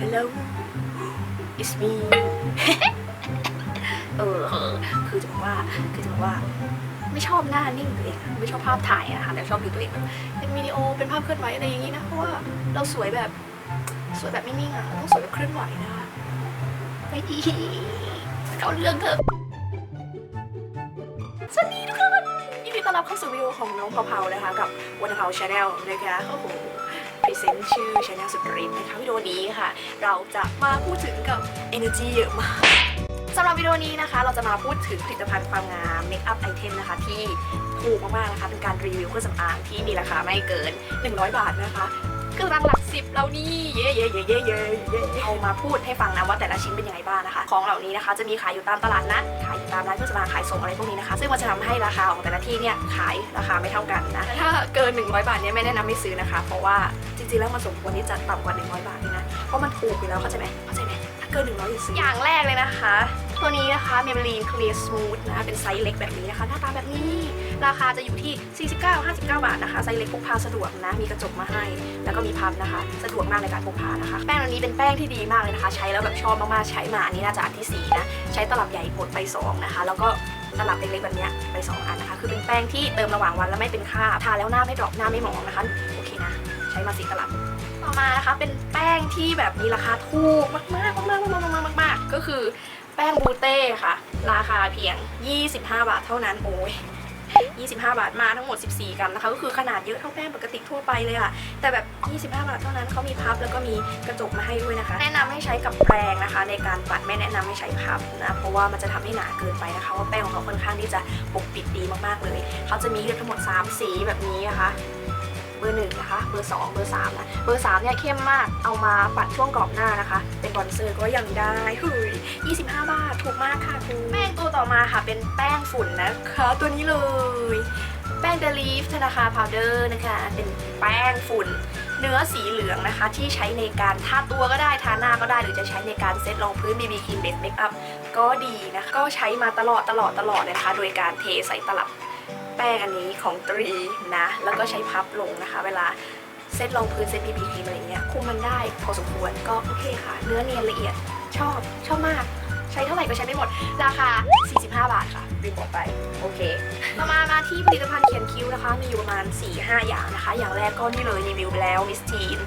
hello it's me เออคือจะบอกว่าคือจะบอกว่า ไม่ชอบหน้านิ่งตัวเองอะไม่ชอบภาพถ่ายอะค่ะแต่ชอบดูตัวเองแบบเป็นวิดีโอเป็นภาพเคลื่อนไหวอะไรอย่างนี้นะเพราะว่าเราสวยแบบสวยแบบไม่นิ่งอะต้องสวยแบบเคลื่อนไหวนะคะไปอีเขาเรื่องเถอะสวัสดีทุกคนยินดีต้อนรับเข้าสู่วิดีโอของน้องเผาๆนะคะกับวันเผาชาแนลนะคะโอ้โห พรีเซนต์ชื่อชาแนลสุดรี๊ดนะคะวิดีโอนี้ค่ะ เราจะมาพูดถึงกับ energy เยอะมากสำหรับวิดีโอนี้นะคะ เราจะมาพูดถึงผลิตภัณฑ์ความงามเมคอัพไอเทมนะคะ ที่ถูกมากๆนะคะ เป็นการรีวิวเครื่องสำอางที่มีราคาไม่เกิน 100 บาทนะคะ กำลังหลักสิบเรานี่เย่เย่เย่เย่เย่เย่เอามาพูดให้ฟังนะว่าแต่ละชิ้นเป็นยังไงบ้างนะคะ ของเหล่านี้นะคะจะมีขายอยู่ตามตลาดนัดขายอยู่ตามร้านเครื่องสำอางขายส่งอะไรพวกนี้นะคะ ซึ่งมันจะทำให้ราคาของแต่ละที่เนี่ยขายราคาไม่เท่ากันนะถ้าเกิน 100 บาทเนี่ยไม่แนะนำให้ซื้อนะคะ เพราะว่าจริงๆแล้วมันสมควรที่จะต่ำกว่า 100 บาทนี่นะเพราะมันถูกอยู่แล้วเข้าใจไหมเข้าใจไหมถ้าเกิน100อย่าซื้ออย่างแรกเลยนะคะ ตัวนี้นะคะ Maybelline Clear Smooth นะคะเป็นไซส์เล็กแบบนี้นะคะหน้าตาแบบนี้ ราคาจะอยู่ที่ 49 59 บาทนะคะไซส์เล็กพกพาสะดวกนะ มีกระจกมาให้ แล้วก็มีพับนะคะ สะดวกมากในการพกพานะคะ แป้งอันนี้เป็นแป้งที่ดีมากเลยนะคะ ใช้แล้วแบบชอบมากๆ ใช้มาอันนี้น่าจะอันที่สี่นะ ใช้ตลับใหญ่หมดไปสองนะคะ แล้วก็ตลับเล็กๆแบบนี้ไปสองอันนะคะ คือเป็นแป้งที่เติมระหว่างวันแล้วไม่เป็นคราบทาแล้วหน้าไม่ดรอปหน้าไม่หมองนะคะ โอเคนะ ใช้มาสี่ตลับ ต่อมานะคะ เป็นแป้งที่แบบมีราคาถูกมากๆมากๆมากๆมากๆมากๆมากๆก็คือแป้งบูเต้ค่ะ ราคาเพียง 25 บาทเท่านั้น โอ้ย 25 บาทมาทั้งหมด 14 กรัมนะคะก็คือขนาดเยอะเท่าแป้งปกติทั่วไปเลยอะแต่แบบ 25 บาทเท่านั้นเขามีพับแล้วก็มีกระจกมาให้ด้วยนะคะ แนะนำให้ใช้กับแปรงนะคะ ในการปัดไม่แนะนำให้ใช้พับนะเพราะว่ามันจะทำให้หนาเกินไปนะคะว่าแป้งของเขาค่อนข้างที่จะปกปิดดีมากๆเลยเขาจะมีเลือกทั้งหมด 3 สีแบบนี้นะคะ เบอร์หนึ่งนะคะ เบอร์สองเบอร์สามนะเบอร์สามเนี่ยเข้มมากเอามาปัดช่วงกรอบหน้านะคะ เป็นบอนเซอร์ก็ยังได้เฮ้ย25 บาทถูกมากค่ะคุณแป้งตัวต่อมาค่ะเป็นแป้งฝุ่นนะคะตัวนี้เลยแป้งเดลีฟธนาคารพาวเดอร์นะคะ เป็นแป้งฝุ่น เนื้อสีเหลืองนะคะ ที่ใช้ในการทาตัวก็ได้ทาหน้าก็ได้หรือจะใช้ในการเซตรองพื้น BB ครีมเบสเมคอัพก็ดีนะคะ ก็ใช้มาตลอดตลอดตลอดนะคะ โดยการเทใส่ตลับ แป้งอันนี้ของตรีนะ แล้วก็ใช้พับลงนะคะ เวลาเซตรองพื้นเซตบีบีครีมอะไรเงี้ยคุมมันได้พอสมควรก็โอเคค่ะ เนื้อเนียนละเอียดชอบชอบมาก ใช้เท่าไหร่ก็ใช้ไม่หมด ราคา 45 บาทค่ะรีบบอกไป โอเคต่อมามาที่ผลิตภัณฑ์เขียนคิ้วนะคะ มีอยู่ประมาณ 4-5 อย่างนะคะ อย่างแรกก็นี่เลยรีวิวไปแล้วมิสทีน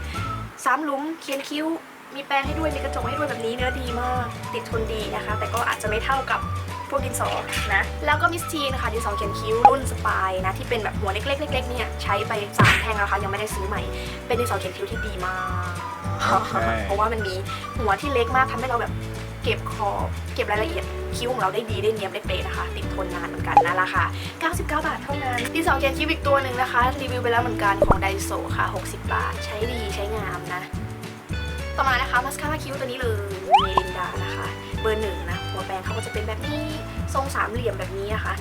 สามลุ้มเขียนคิ้วมีแปรงให้ด้วยมีกระจกให้ด้วยแบบนี้เนื้อดีมาก ติดทนดีนะคะ แต่ก็อาจจะไม่เท่ากับ พวกดินสอนะ แล้วก็มิสทีนะคะดินสอเขียนคิ้วรุ่นสปายนะที่เป็นแบบหัวเล็กๆเล็กๆเนี่ยใช้ไปสามแท่งแล้วค่ะยังไม่ได้ซื้อใหม่ เป็นดินสอเขียนคิ้วที่ดีมาก เพราะว่ามันมีหัวที่เล็กมากทำให้เราแบบเก็บขอบเก็บรายละเอียดคิ้วของเราได้ดีได้เนียบได้เป๊ะนะคะ ติดทนนานเหมือนกันนะราคา99 บาทเท่านั้นดินสอเขียนคิ้วอีกตัวหนึ่งนะคะ รีวิวไปแล้วเหมือนกันของไดโซค่ะ 60 บาท ใช้ดีใช้งามนะ ต่อมานะคะมาสคาร่าคิ้วตัวนี้เลยเมลินดานะคะ เบอร์หนึ่งนะ หัวแปรงเขาก็จะเป็นแบบนี้ทรงสามเหลี่ยมแบบนี้นะคะ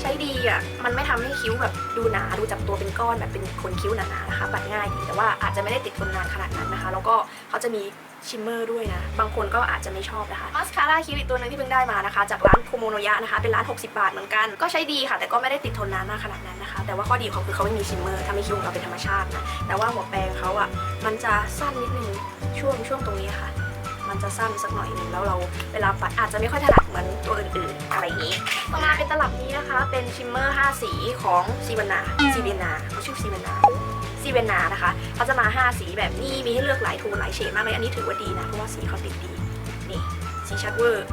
ใช้ดีอะมันไม่ทำให้คิ้วแบบดูหนาดูจับตัวเป็นก้อนแบบเป็นคนคิ้วหนาๆนะคะปัดง่ายดีแต่ว่าอาจจะไม่ได้ติดทนนานขนาดนั้นนะคะ แล้วก็เขาจะมีชิมเมอร์ด้วยนะ บางคนก็อาจจะไม่ชอบนะคะมาสคาร่าคิ้วอีกตัวนึงที่เพิ่งได้มานะคะ จากร้านโคโมโนยะนะคะ เป็นร้าน 60 บาทเหมือนกัน ก็ใช้ดีค่ะ แต่ก็ไม่ได้ติดทนนานมากขนาดนั้นนะคะ แต่ว่าข้อดีของเขาคือเขาไม่มีชิมเมอร์ทำให้คิ้วของเราเป็นธรรมชาตินะ แต่ว่าหัวแปรงเขาอะ มันจะสั้นนิดนึงช่วงช่วงตรงนี้ค่ะ มันจะสั้นสักหน่อยนึงแล้วเราเวลาปัดอาจจะไม่ค่อยถนัดเหมือนตัวอื่นๆอะไรอย่างนี้ต่อมาเป็นตลับนี้นะคะ เป็นชิมเมอร์5สีของซีวานาซีเวนาเขาชื่อซีเวนาซีเวนานะคะเขาจะมา 5 สีแบบนี้มีให้เลือกหลายโทนหลายเฉดมากเลยอันนี้ถือว่าดีนะเพราะว่าสีเขาติดดีนี่สีชัดเวอร์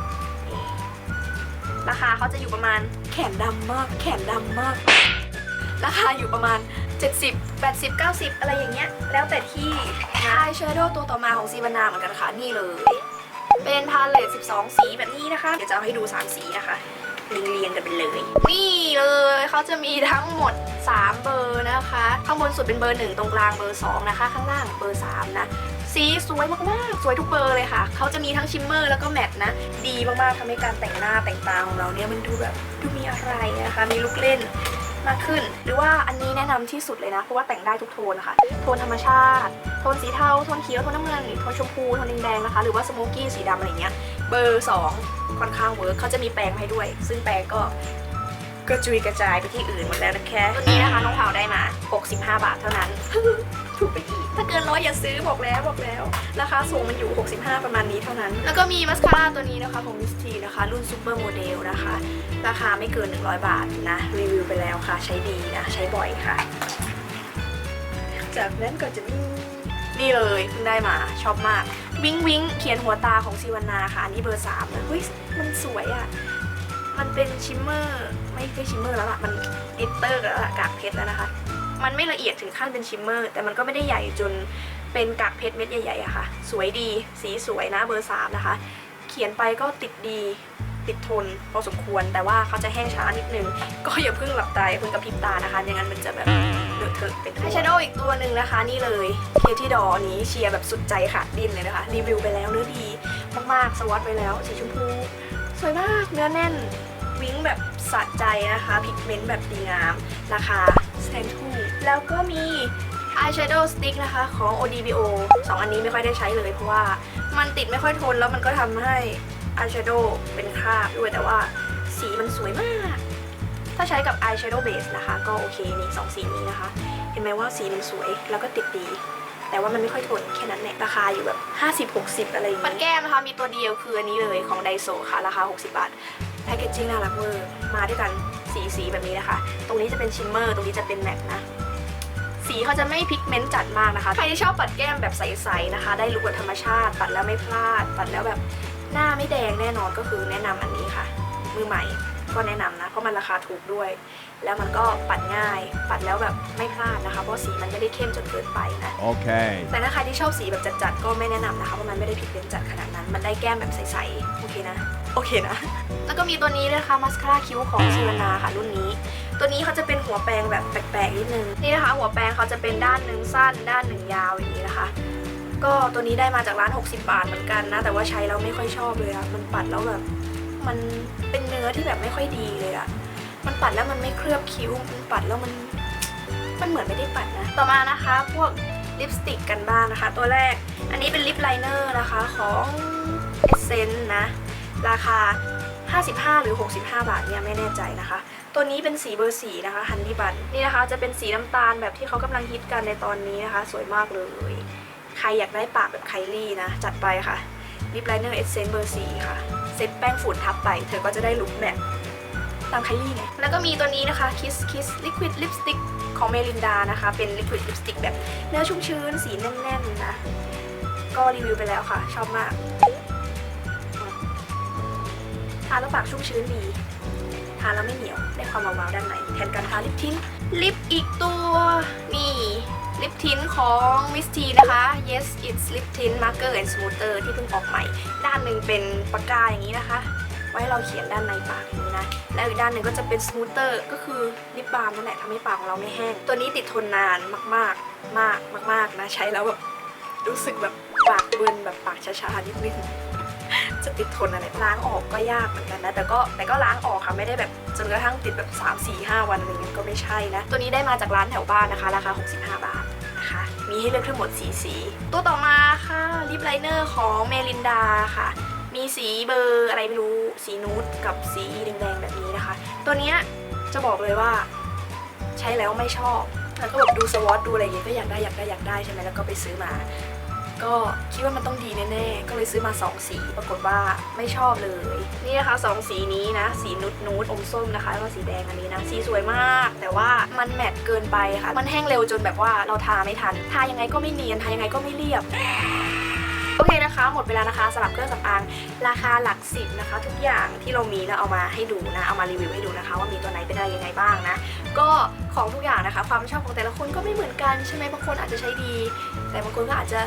ราคาเขาจะอยู่ประมาณแขนดำมาก แขนดำมาก ราคาอยู่ประมาณ 70 80 90 อะไรอย่างเงี้ย แล้วแต่ที่อายแชโดว์ตัวต่อมาของซีวานาเหมือนกันค่ะ นี่เลย เป็นพาเลต12 สีแบบนี้นะคะ เดี๋ยวจะเอาให้ดู 3 สีนะคะเรียงๆกันไปเลย นี่เลยเขาจะมีทั้งหมด 3 เบอร์นะคะ ข้างบนสุดเป็นเบอร์ 1 ตรงกลางเบอร์ 2 นะคะ ข้างล่างเบอร์ 3 นะ สีสวยมากๆ สวยทุกเบอร์เลยค่ะ เขาจะมีทั้งชิมเมอร์แล้วก็แมตต์นะ ดีมากๆทำให้การแต่งหน้าแต่งตาของเราเนี่ยมันดูแบบดูมีอะไรนะคะ มีลุกเล่น มากขึ้น หรือว่าอันนี้แนะนำที่สุดเลยนะ เพราะว่าแต่งได้ทุกโทนนะคะ โทนธรรมชาติ โทนสีเทา โทนเขียว โทนน้ำเงิน หรือโทนชมพู โทนแดงๆนะคะ หรือว่าสโมกี้สีดำอะไรเงี้ย เบอร์ 2 ค่อนข้างเวิร์กเขาจะมีแปรงให้ด้วย ซึ่งแปรงก็กระจุยกระจายไปที่อื่นหมดแล้วนะคะตัวนี้นะคะน้องเผาได้มา 65 บาทเท่านั้น ถูกไปอีก ถ้าเกินร้อยอย่าซื้อบอกแล้วบอกแล้ว ราคาสูงมันอยู่ 65 ประมาณนี้เท่านั้น แล้วก็มีมัสคาร่าตัวนี้นะคะของมิสทีนะคะ รุ่นซูเปอร์โมเดลนะคะ ราคาไม่เกิน 100 บาทนะ รีวิวไปแล้วค่ะ ใช้ดีนะ ใช้บ่อยค่ะ จากนั้นก็จะมีนี่เลยเพิ่งได้มาชอบมาก วิ้งวิ้งเขียนหัวตาของซิวานาค่ะ อันนี้เบอร์สามนะเฮ้ยมันสวยอะ่ะ มันเป็นชิมเมอร์ ไม่ใช่ชิมเมอร์แล้วล่ะ มันกลิตเตอร์แล้วล่ะกากเพชรแล้วนะคะ มันไม่ละเอียดถึงขั้นเป็นชิมเมอร์ แต่มันก็ไม่ได้ใหญ่จนเป็นกากเพชรเม็ดใหญ่ๆอะค่ะ สวยดี สีสวยนะเบอร์สามนะคะ เขียนไปก็ติดดีติดทนพอสมควร แต่ว่าเขาจะแห้งช้านิดนึง ก็อย่าเพิ่งหลับตาอย่าเพิ่งกระพริบตานะคะไม่งั้นมันจะแบบเลอะเทอะเป็นไอแชโดว์อีกตัวหนึ่งนะคะ นี่เลยเคที่ดอนี้เชียร์แบบสุดใจขาดดินเลยนะคะ รีวิวไปแล้วเนื้อดีมากๆสวอตไปแล้ว สีชมพู สวยมากเนื้อแน่น วิ้งแบบสะใจนะคะพิกเมนต์แบบดีงามราคาสแตนทูแล้วก็มี eyeshadow stick นะคะของ ODBO สองอันนี้ไม่ค่อยได้ใช้เลยเพราะว่ามันติดไม่ค่อยทนแล้วมันก็ทำให้ eyeshadow เป็นคราบด้วยแต่ว่าสีมันสวยมาก ถ้าใช้กับ eyeshadow base นะคะ ก็โอเคนี่สองสีนี้นะคะ เห็นไหมว่าสีมันสวยแล้วก็ติดดี แต่ว่ามันไม่ค่อยทนแค่นั้นแหละราคาอยู่แบบ 50-60 อะไรอย่างนี้ปัดแก้มนะคะมีตัวเดียวคืออันนี้เลยของไดโซค่ะราคา 60 บาท แพคเกจจิ้งน่ารักเวอร์มาด้วยกันสีสีแบบนี้นะคะ ตรงนี้จะเป็นชิมเมอร์ ตรงนี้จะเป็นแมตต์นะ สีเขาจะไม่พิกเมนต์จัดมากนะคะ ใครที่ชอบปัดแก้มแบบใสๆนะคะ ได้ลุคแบบธรรมชาติ ปัดแล้วไม่พลาด ปัดแล้วแบบหน้าไม่แดงแน่นอนก็คือแนะนำอันนี้ค่ะ มือใหม่ ก็แนะนำนะเพราะมันราคาถูกด้วย แล้วมันก็ปัดง่าย ปัดแล้วแบบไม่พลาดนะคะ เพราะสีมันไม่ได้เข้มจนเกินไปนะ Okay. แต่ถ้าใครที่ชอบสีแบบจัดๆก็ไม่แนะนำนะคะเพราะมันไม่ได้ผิดเป็นจัดขนาดนั้น มันได้แก้มแบบใสๆ โอเคนะ โอเคนะ แล้วก็มีตัวนี้ด้วยนะคะมัสคาร่าคิ้วของชิวานาค่ะรุ่นนี้ ตัวนี้เขาจะเป็นหัวแปรงแบบแปลกๆนิดนึง นี่นะคะ หัวแปรงเขาจะเป็นด้านหนึ่งสั้น ด้านหนึ่งยาวอย่างนี้นะคะ ก็ตัวนี้ได้มาจากร้าน 60 บาทเหมือนกันนะ แต่ว่าใช้แล้วไม่ค่อยชอบเลยอะมันปัดแล้วแบบ มันเป็นเนื้อที่แบบไม่ค่อยดีเลยอะมันปัดแล้วมันไม่เคลือบคิ้ว มันปัดแล้วมัน มันเหมือนไม่ได้ปัดนะ ต่อมานะคะ พวกลิปสติกกันบ้างนะคะ ตัวแรก อันนี้เป็นลิปไลเนอร์นะคะของ Essence นะ ราคา 55 หรือ 65 บาทเนี่ยไม่แน่ใจนะคะ ตัวนี้เป็นสีเบอร์สีนะคะฮันนี่บันนี่นะคะจะเป็นสีน้ำตาลแบบที่เขากำลังฮิตกันในตอนนี้นะคะ สวยมากเลย ใครอยากได้ปากแบบไคลี่นะ จัดไปค่ะลิปไลเนอร์เอเซนเบอร์สีค่ะ เซ็ตแป้งฝุ่นทับไป เธอก็จะได้ลุคแบบตามคลี่ไง แล้วก็มีตัวนี้นะคะ Kiss Kiss Liquid Lipstick ของเมลินดานะคะ เป็น Liquid Lipstick แบบเนื้อชุ่มชื้น สีแน่นๆนะ ก็รีวิวไปแล้วค่ะ ชอบมาก ทาแล้วปากชุ่มชื้นดี ทาแล้วไม่เหนียว ได้ความเบาๆด้านในแทนการทาลิปทิ้น ลิปอีกตัว นี่ ลิปทินของมิสทีนะคะ Yes It's Lip Tint Marker and Smoother ที่เพิ่งออกใหม่ ด้านหนึ่งเป็นปากกาอย่างนี้นะคะ ไว้ให้เราเขียนด้านในปากอย่างนี้นะ แล้วอีกด้านหนึ่งก็จะเป็น Smoother ก็คือลิปบาล์มนั่นแหละทำให้ปากของเราไม่แห้ง ตัวนี้ติดทนนานมากๆ มากมากๆนะ ใช้แล้วแบบรู้สึกแบบปากเบิร์นแบบปากช้าๆนิดนึงจะติดทนอะไรล้างออกก็ยากเหมือนกันนะ แต่ก็แต่ก็ล้างออกค่ะไม่ได้แบบจนกระทั่งติดแบบ 3 4 5 วันอะไรเงี้ยก็ไม่ใช่นะ ตัวนี้ได้มาจากร้านแถวบ้านนะคะ ราคา 65 บาท มีให้เลือกทั้งหมด 4 สี ตัวต่อมาค่ะลิปไลเนอร์ของเมลินดาค่ะ มีสีเบอร์อะไรไม่รู้ สีนูดกับสีแดงๆแบบนี้นะคะ ตัวเนี้ยจะบอกเลยว่า ใช้แล้วไม่ชอบ แล้วก็แบบดูสวอตดูอะไรอย่างเงี้ยก็อยากได้อยากได้อยากได้ใช่ไหมแล้วก็ไปซื้อมา ก็คิดว่ามันต้องดีแน่ๆ ก็เลยซื้อมา 2 สี ปรากฏว่าไม่ชอบเลย นี่นะคะสองสีนี้นะ สีนุดนูดอมส้มนะคะ แล้วก็สีแดงอันนี้นะ สีสวยมาก แต่ว่ามันแมตต์เกินไปค่ะ มันแห้งเร็วจนแบบว่าเราทาไม่ทัน ทายังไงก็ไม่เนียน ทายังไงก็ไม่เรียบโอเคนะคะ หมดเวลานะคะสำหรับเครื่องสำอางราคาหลักสิบนะคะ ทุกอย่างที่เรามีแล้วเอามาให้ดูนะ เอามารีวิวให้ดูนะคะ ว่ามีตัวไหนเป็นอะไรยังไงบ้างนะ ก็ของทุกอย่างนะคะ ความชอบของแต่ละคนก็ไม่เหมือนกันใช่ไหมบางคนอาจจะใช้ดี แต่บางคนก็อาจจะ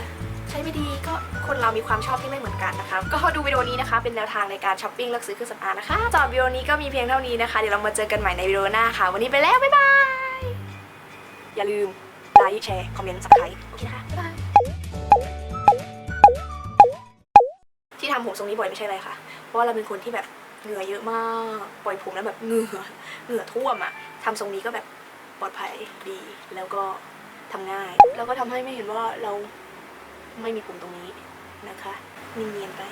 ใช้ไม่ดีก็คนเรามีความชอบที่ไม่เหมือนกันนะคะ ก็ดูวิดีโอนี้นะคะ เป็นแนวทางในการช้อปปิ้งเลือกซื้อเครื่องสำอางนะคะสำหรับวิดีโอนี้ก็มีเพียงเท่านี้นะคะ เดี๋ยวเรามาเจอกันใหม่ในวิดีโอหน้าค่ะ วันนี้ไปแล้วบ๊ายบาย อย่าลืมไลค์แชร์คอมเมนต์สับสไครต์โอเคนะคะบ๊ายบายที่ทำผมทรงนี้บ่อยไม่ใช่อะไรค่ะ เพราะว่าเราเป็นคนที่แบบเหงื่อเยอะมาก ปล่อยผมแล้วแบบเหงื่อเหงื่อท่วมอะทำทรงนี้ก็แบบปลอดภัยดี แล้วก็ทำง่าย แล้วก็ทำให้ไม่เห็นว่าเรา ไม่มีปุ่มตรงนี้นะคะเนียนๆไป